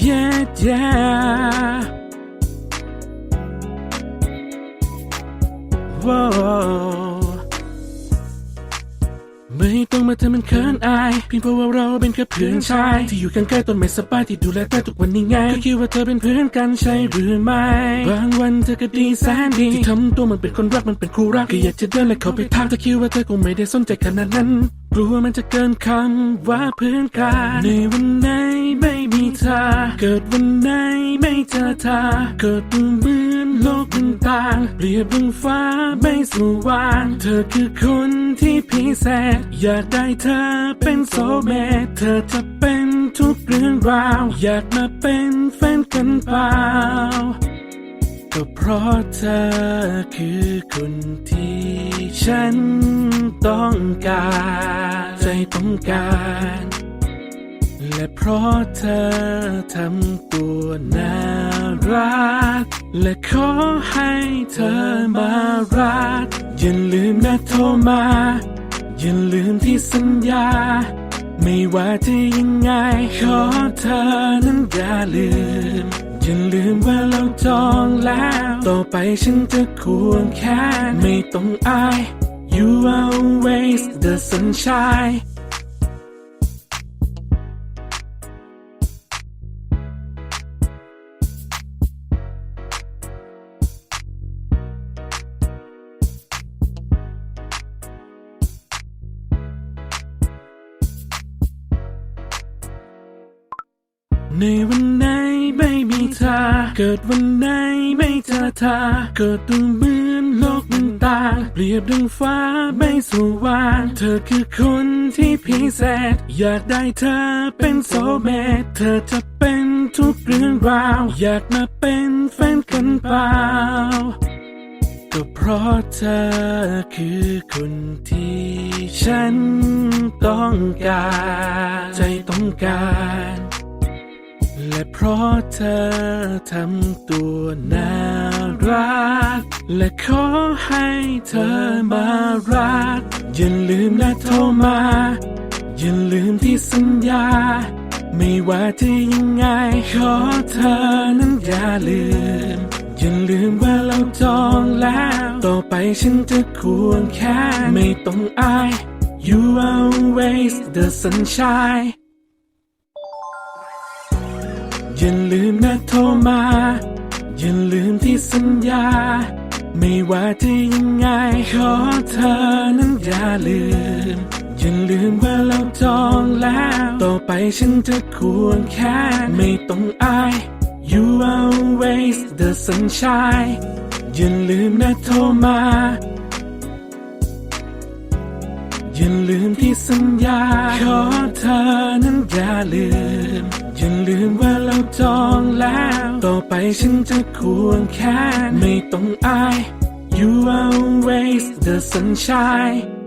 yeah yeah. Whoa ไม่ต้องมาทำมันเขินอายเพียงเพราะว่าเราเป็นแค่เพื่อนชาย ที่อยู่กันใกล้ต้นไม้สบายที่ดูแลได้ทุกวันนี้ไงก็คิดว่าเธอเป็นเพื่อนกันใช่หรือไม่บางวันเธอก็ดีแสนดีที่ทำตัวมันเป็นคนรักมันเป็นคู่รักก็อยากจะเดินและเข้าไปทักแต่คิดว่าเธอคงไม่ได้สนใจขนาดนั้น กลัวมันจะเกินคำว่าเพื่อนกันในวันไหนไม่มีเธอเกิดวันไหนไม่เจอเธอเกิดเหมือนโลกมันต่างเปรียบดังฟ้าไม่สว่าง เธอคือคน ที่พิเศษอยากได้เธอเป็นโซเมตเธอจะเป็นทุกเรื่องราว อยากมาเป็นแฟนกันเปล่าก็เพราะเธอคือคนที่ฉันต้องการ ใจต้องการ และเพราะเธอทำตัวน่ารัก และขอให้เธอมารัก อย่าลืมนะโทรมา อย่าลืมที่สัญญา ไม่ว่าจะยังไง ขอเธอนั้นอย่าลืม อย่าลืมว่าเราจองแล้ว ต่อไปฉันจะควงแค่ไม่ต้องอาย You are always the sunshine ในวันไหนไม่มีเธอ เกิดวันไหนไม่เจอเธอ เกิดต้องเหมือนโลกมันต่างเปรียบดังฟ้าไม่สว่าง เธอคือคนที่พิเศษ อยากได้เธอเป็นโซเมตเธอจะเป็นทุกเรื่องราว อยากมาเป็นแฟนกันเปล่าก็เพราะเธอคือคนที่ฉันต้องการ ใจต้องการ และเพราะเธอทำตัวน่ารัก และขอให้เธอมารัก อย่าลืมนะโทรมา อย่าลืมที่สัญญา ไม่ว่าจะยังไง ขอเธอนั้นอย่าลืม อย่าลืมว่าเราจองแล้ว ต่อไปฉันจะควงแค่ไม่ต้องอาย You are always the sunshine อย่าลืมนะโทรมา อย่าลืมที่สัญญา ไม่ว่าจะยังไงขอเธอนั้นอย่าลืม อย่าลืมว่าเราจองแล้ว ต่อไปฉันจะควงแค่ไม่ต้องอาย You are always the sunshine อย่าลืมนะโทรมาอย่าลืมที่สัญญา ขอเธอนั้นอย่าลืม อย่าลืมว่า จองแล้ว ต่อไปฉันจะควงแค่ไม่ต้องอาย You always the sunshine